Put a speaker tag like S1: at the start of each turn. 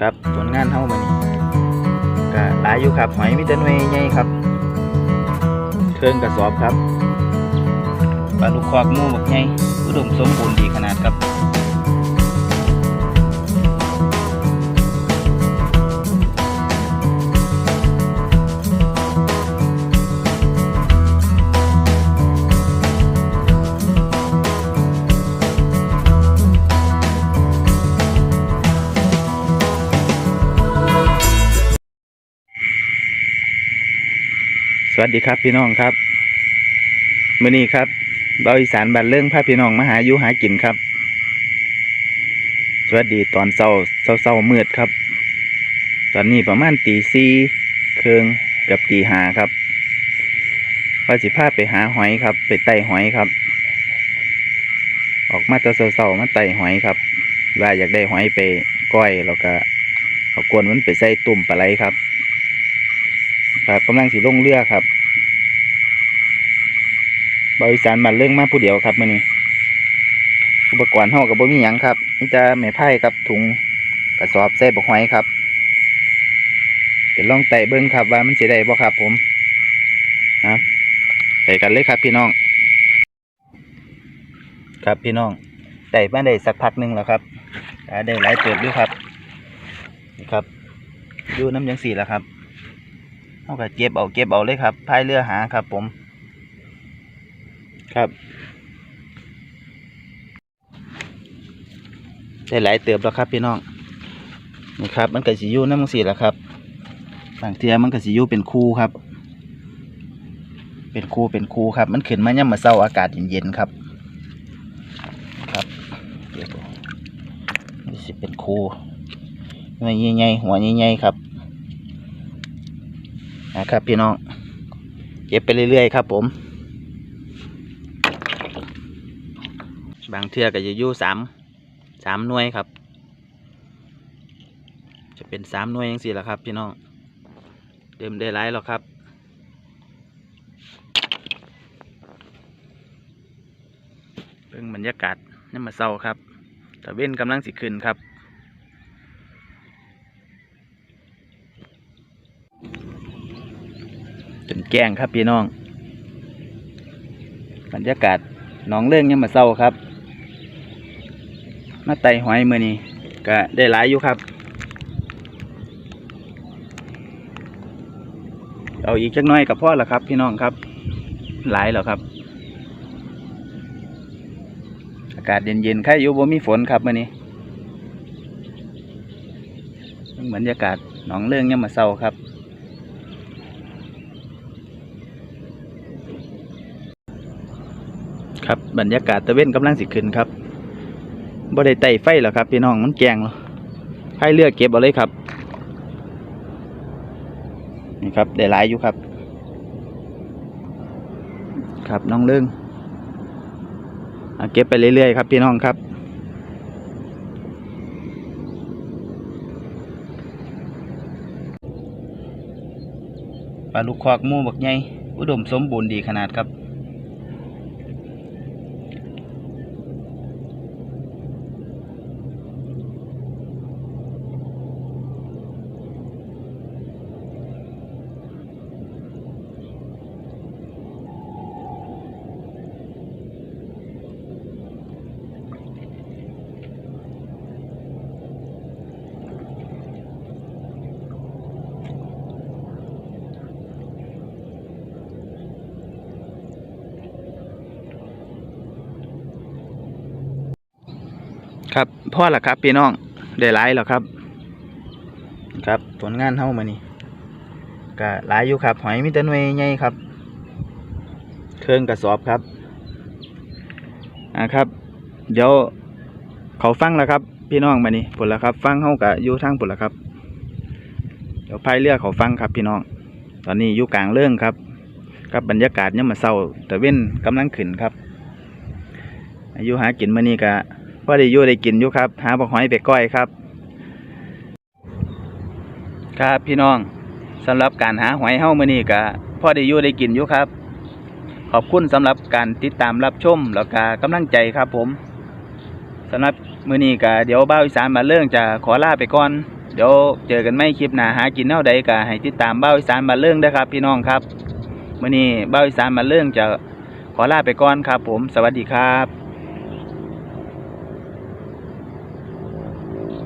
S1: ครับผลงานเท่ามานี่ก็หลายอยู่ครับหอยมีแต่หน่วยใหญ่ครับเครื่องกระสอบครับปลาลูกคอกมูบักใหญ่อุดมสมบูรณ์ดีขนาดครับ สวัสดีครับพี่น้องครับมื้อนี้ครับเบาอีสานบ้านเรื่องพาพี่น้องมาหาอยู่หากินครับ สวัสดีตอนเช้าเช้าเช้ามืดครับ ตอนนี้ประมาณตีสี่เครื่องกับตีห้าครับว่าสิพาไปหาหอยครับ ไปไต่หอยครับ ออกมาตอนเช้าๆมาไต่หอยครับว่าอยากได้หอยไปก้อยแล้วก็เอากวนมันไปใส่ตุ่มปลาไหลครับ ครับกำลังสีลงเรือครับบริสานบันเรื่องมาผู้เดียวครับมื่อนี้อุปกรณ์เฮากับบ่มีหยังครับนี่จะไม้ไผ่ครับถุงกระสอบใส่บกหอยครับเดี๋ยวลองไต่เบิ้งครับว่ามันสิได้บ่ครับ ผมนะไปกันเลยครับ พี่น้อง ครับพี่น้องไต่มาได้สักพักหนึ่งแล้วครับได้หลายเติบด้วยครับนะครับอยู่น้ำยังสีแล้วครับ เอาก็เก็บเอาเก็บเอาเลยครับพายเรือหาครับ ผม ครับได้หลายเติบแล้วครับพี่น้องนี่ครับ มันก็สิยู่นมังสีแหละครับบางเทียมันก็สิยูเป็นคู่ครับ เป็นคู่เป็นคู่ครับ มันขึ้นมาย่ำมาเศร้าอากาศเย็นๆครับ ครับเดี๋ยวดูนี่สิเป็นคู่หน่วยใหญ่ๆหัวใหญ่ๆครับ นะครับ พี่น้อง เก็บไปเรื่อยๆครับ ผม บางเทือก็จะอยู่สามสามหน่วยครับ จะเป็นสามหน่วยยังสี่ละครับ พี่น้องเดิมได้หลายหรอกครับเพิ่งบรรยากาศนี่มาเศร้าครับแต่เว้นกำลังสิขึ้นครับ จนแกล้งครับพี่น้อง บรรยากาศหนองเรื่องยังมาเศร้าครับ มาไต่หอยมือนี้ก็ได้หลายอยู่ครับ เอาอีกจักน้อยกับพ่อละครับ พี่น้องครับ หลายแล้วครับ อากาศเย็นๆใครอยู่บ่มีฝนครับมื่อนี้บรรยากาศหนองเรื่องยังมาเศร้าครับ ครับบรรยากาศตะเว้นกำลังสิขึ้นครับบ่ได้ไต่ไฟหรอครับพี่น้องมันแจงแล้วไฟเลือกเก็บเอาเลยครับนี่ครับได้หลายอยู่ครับ ครับน้องเรื่องเอาเก็บไปเรื่อยๆครับพี่น้องครับปลาลูกคอกมูบักใหญ่อุดมสมบูรณ์ดีขนาดครับ ครับพ่อละครับพี่น้องได้หลายแล้วครับ ครับผลงานเฮามานี่ก็หลายอยู่ครับหอยมีแต่หน่วยใหญ่ครับ เครื่องกระสอบครับอ่าครับ เดี๋ยวเขาฟังแล้วครับ พี่น้องมานี่ผลละครับ ฟังเฮากะอยู่ทางผลละครับ เดี๋ยวพายเรือเขาฟังครับ พี่น้อง ตอนนี้อยู่กลางเรื่องครับกับบรรยากาศเนี่ยมาเศร้าแต่เว้นกำลังขึ้นครับอายุหากินมื้อนี้กะ พอได้อยู่ได้กินอยู่ครับ หาบักหอยไปก้อยครับ ครับพี่น้องสำหรับการหาหอยเฮ้ามือนี้ก็พอได้อยู่ได้กินอยู่ครับ ขอบคุณสำหรับการติดตามรับชมแล้วก็กำลังใจครับผมสำหรับมือนี้ก็เดี๋ยวบ้าอีสานมาเรื่องจะขอลาไปก่อนเดี๋ยวเจอกันไม่คลิปหน้าหากินแนวใดก็ให้ติดตามเบ้าอีสานบาเรื่องด้ครับ พี่น้องครับมื้อนี้เบ้าอีสานบาเรื่องจะขอลาไปก่อนครับ ผม สวัสดีครับ